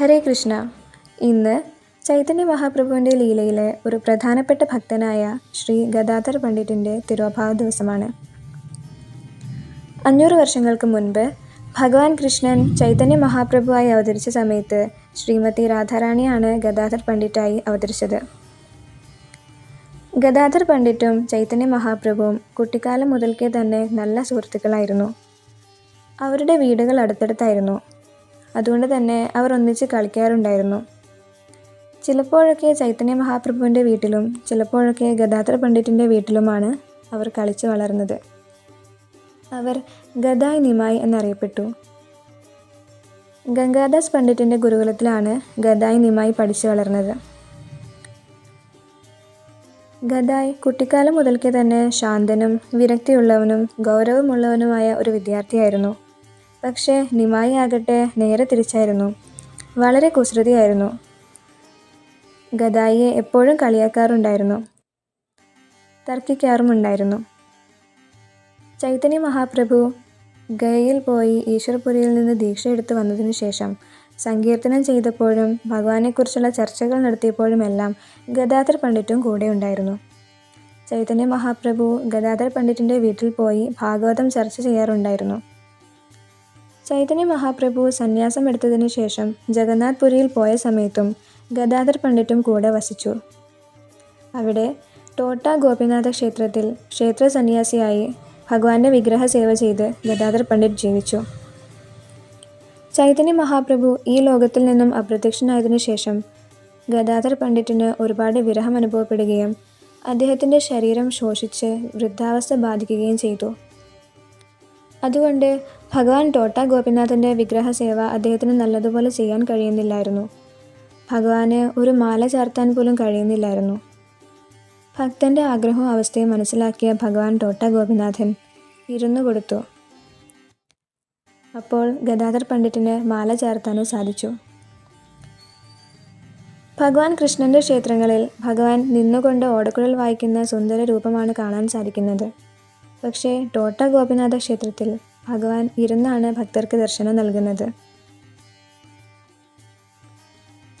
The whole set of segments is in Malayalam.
ഹരേ കൃഷ്ണ. ഇന്ന് ചൈതന്യ മഹാപ്രഭുവിന്റെ ലീലയിലെ ഒരു പ്രധാനപ്പെട്ട ഭക്തനായ ശ്രീ ഗദാധർ പണ്ഡിറ്റിന്റെ തിരുവഭാവ ദിവസമാണ്. അഞ്ഞൂറ് വർഷങ്ങൾക്ക് മുൻപ് ഭഗവാൻ കൃഷ്ണൻ ചൈതന്യ മഹാപ്രഭുവായി അവതരിച്ച സമയത്ത് ശ്രീമതി രാധാറാണിയാണ് ഗദാധർ പണ്ഡിറ്റായി അവതരിച്ചത്. ഗദാധർ പണ്ഡിറ്റും ചൈതന്യ മഹാപ്രഭുവും കുട്ടിക്കാലം മുതൽക്കേ തന്നെ നല്ല സുഹൃത്തുക്കളായിരുന്നു. അവരുടെ വീടുകൾ അടുത്തടുത്തായിരുന്നു. അതുകൊണ്ട് തന്നെ അവർ ഒന്നിച്ച് കളിക്കാറുണ്ടായിരുന്നു. ചിലപ്പോഴൊക്കെ ചൈതന്യ മഹാപ്രഭുവിന്റെ വീട്ടിലും ചിലപ്പോഴൊക്കെ ഗദാത്ര പണ്ഡിറ്റിന്റെ വീട്ടിലുമാണ് അവർ കളിച്ചു വളർന്നത്. അവർ ഗദായ് നിമായി എന്നറിയപ്പെട്ടു. ഗംഗാദാസ് പണ്ഡിറ്റിന്റെ ഗുരുകുലത്തിലാണ് ഗദായ് നിമായി പഠിച്ചു വളർന്നത്. ഗദായ് കുട്ടിക്കാലം മുതൽക്കേ തന്നെ ശാന്തനും വിരക്തിയുള്ളവനും ഗൗരവമുള്ളവനുമായ ഒരു വിദ്യാർത്ഥിയായിരുന്നു. പക്ഷേ നിമായി ആകട്ടെ നേരെ തിരിച്ചായിരുന്നു. വളരെ കുസൃതിയായിരുന്നു. ഗദായിയെ എപ്പോഴും കളിയാക്കാറുണ്ടായിരുന്നു. തർക്കിക്കാറുമുണ്ടായിരുന്നു. ചൈതന്യ മഹാപ്രഭു ഗയയിൽ പോയി ഈശ്വരപുരിയിൽ നിന്ന് ദീക്ഷ എടുത്തു വന്നതിനു ശേഷം സങ്കീർത്തനം ചെയ്തപ്പോഴും ഭഗവാനെക്കുറിച്ചുള്ള ചർച്ചകൾ നടത്തിയപ്പോഴുമെല്ലാം ഗദാധർ പണ്ഡിറ്റും കൂടെ ഉണ്ടായിരുന്നു. ചൈതന്യ മഹാപ്രഭു ഗദാധർ പണ്ഡിറ്റിന്റെ വീട്ടിൽ പോയി ഭാഗവതം ചർച്ച ചെയ്യാറുണ്ടായിരുന്നു. ചൈതന്യ മഹാപ്രഭു സന്യാസം എടുത്തതിനു ശേഷം ജഗന്നാഥ് പുരിയിൽ പോയ സമയത്തും ഗദാധർ പണ്ഡിറ്റും കൂടെ വസിച്ചു. അവിടെ ടോട്ട ഗോപിനാഥ ക്ഷേത്രത്തിൽ ക്ഷേത്ര സന്യാസിയായി ഭഗവാന്റെ വിഗ്രഹ സേവ ചെയ്ത് ഗദാധർ പണ്ഡിറ്റ് ജീവിച്ചു. ചൈതന്യ മഹാപ്രഭു ഈ ലോകത്തിൽ നിന്നും അപ്രത്യക്ഷനായതിനു ശേഷം ഗദാധർ പണ്ഡിറ്റിന് ഒരുപാട് വിരഹം അനുഭവപ്പെടുകയും അദ്ദേഹത്തിന്റെ ശരീരം ശോഷിച്ച് വൃദ്ധാവസ്ഥ ബാധിക്കുകയും ചെയ്തു. അതുകൊണ്ട് ഭഗവാൻ ടോട്ട ഗോപിനാഥന്റെ വിഗ്രഹ സേവ അദ്ദേഹത്തിന് നല്ലതുപോലെ ചെയ്യാൻ കഴിയുന്നില്ലായിരുന്നു. ഭഗവാന് ഒരു മാല ചാർത്താൻ പോലും കഴിയുന്നില്ലായിരുന്നു. ഭക്തന്റെ ആഗ്രഹവും അവസ്ഥയും മനസ്സിലാക്കിയ ഭഗവാൻ ടോട്ട ഗോപിനാഥൻ ഇരുന്നു കൊടുത്തു. അപ്പോൾ ഗദാധർ പണ്ഡിറ്റിന് മാല ചേർത്താനും സാധിച്ചു. ഭഗവാൻ കൃഷ്ണന്റെ ക്ഷേത്രങ്ങളിൽ ഭഗവാൻ നിന്നുകൊണ്ട് ഓടക്കുഴൽ വായിക്കുന്ന സുന്ദര രൂപമാണ് കാണാൻ സാധിക്കുന്നത്. പക്ഷേ ടോട്ട ഗോപിനാഥ ക്ഷേത്രത്തിൽ ഭഗവാൻ ഇരുന്നാണ് ഭക്തർക്ക് ദർശനം നൽകുന്നത്.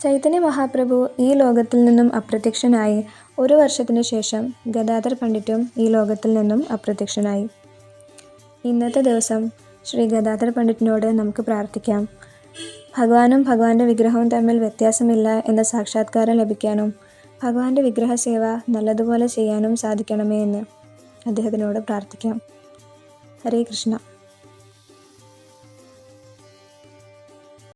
ചൈതന്യ മഹാപ്രഭു ഈ ലോകത്തിൽ നിന്നും അപ്രത്യക്ഷനായി ഒരു വർഷത്തിനു ശേഷം ഗദാധർ പണ്ഡിറ്റും ഈ ലോകത്തിൽ നിന്നും അപ്രത്യക്ഷനായി. ഇന്നത്തെ ദിവസം ശ്രീ ഗദാധർ പണ്ഡിറ്റിനോട് നമുക്ക് പ്രാർത്ഥിക്കാം. ഭഗവാനും ഭഗവാന്റെ വിഗ്രഹവും തമ്മിൽ വ്യത്യാസമില്ല എന്ന സാക്ഷാത്കാരം ലഭിക്കാനും ഭഗവാന്റെ വിഗ്രഹ സേവ നല്ലതുപോലെ ചെയ്യാനും സാധിക്കണമേ എന്ന് അദ്ദേഹത്തിനോട് പ്രാർത്ഥിക്കാം. ഹരേ കൃഷ്ണ.